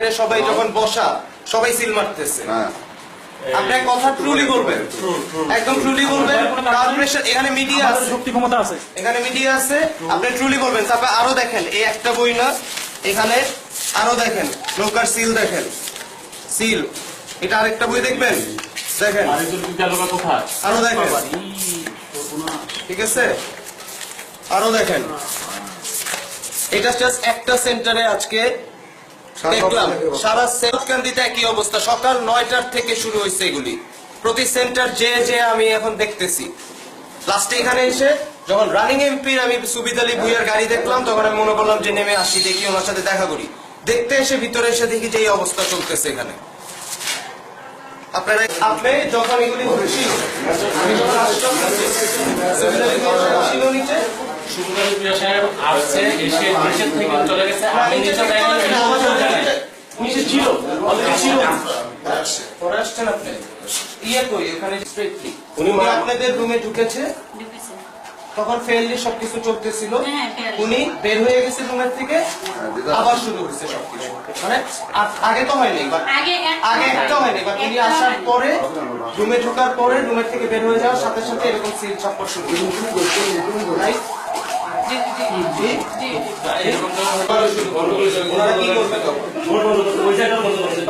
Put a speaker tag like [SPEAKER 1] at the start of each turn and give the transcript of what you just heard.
[SPEAKER 1] সবাই যখন বসা সবাই সিল মারতেছে।
[SPEAKER 2] হ্যাঁ।
[SPEAKER 1] আপনি কথা ট্রুলি বলবেন। একদম ট্রুলি বলবেন কার প্রেশার এখানে মিডিয়া আছে।
[SPEAKER 3] শক্তি ক্ষমতা আছে।
[SPEAKER 1] এখানে মিডিয়া আছে আপনি ট্রুলি বলবেন। তারপর আরও দেখেন এই একটা বই না এখানে আরও দেখেন নৌকার সিল দেখেন। সিল এটা আরেকটা বই দেখবেন? দেখেন। আরও দেখেন। ঠিক আছে? আরও দেখেন। এটা জাস্ট একটা সেন্টারে আজকে দেখলাম সারা সেলকান্দিতে একই অবস্থা। সকাল নয়টার থেকে শুরু হয়েছে এগুলি। প্রতি সেন্টার যে যে আমি এখন দেখতেছি। লাস্টে এখানে এসে যখন রানিং এমপির আমি সুবিদ আলী ভুইয়ার গাড়ি দেখলাম তখন আমি মনে করলাম যে নেমে আসি দেখি ওনার সাথে দেখা করি। দেখতে এসে ভিতরে এসে দেখি যে এই অবস্থা চলতেছে এখানে। আপনারা আপনি যখন এগুলি হচ্ছিল আমি যখন আসলাম সুবিদ আলী ভুইয়া সাহেব
[SPEAKER 3] আসছে এসে নিচের থেকে চলে গেছে। আমি নিচে অলরেডি
[SPEAKER 1] পরে আসছেন আপনি ইয়ে কই ওখানে স্ট্রেটলি উনি আপনাদের রুমে ঢুকেছে।
[SPEAKER 4] ঢুকেছে।
[SPEAKER 1] তখন ফেললি সবকিছু চলতেছিল।
[SPEAKER 4] হ্যাঁ,
[SPEAKER 1] উনি বের হয়ে গেছে রুমের থেকে। আবার শুরু হয়েছে সবকিছু। মানে আগে তো হয়নি
[SPEAKER 4] আগে একটা হয়নি।
[SPEAKER 1] একটা হয়নি। বাট উনি আসার পরে রুমে ঢোকার পরে রুমের থেকে বের হয়ে যাওয়ার সাথে সাথে এরকম সিল ছাপ্পর শুরু রাইট ওনারা কি করবে তখন
[SPEAKER 3] ওই জায়গা বন্ধ করছে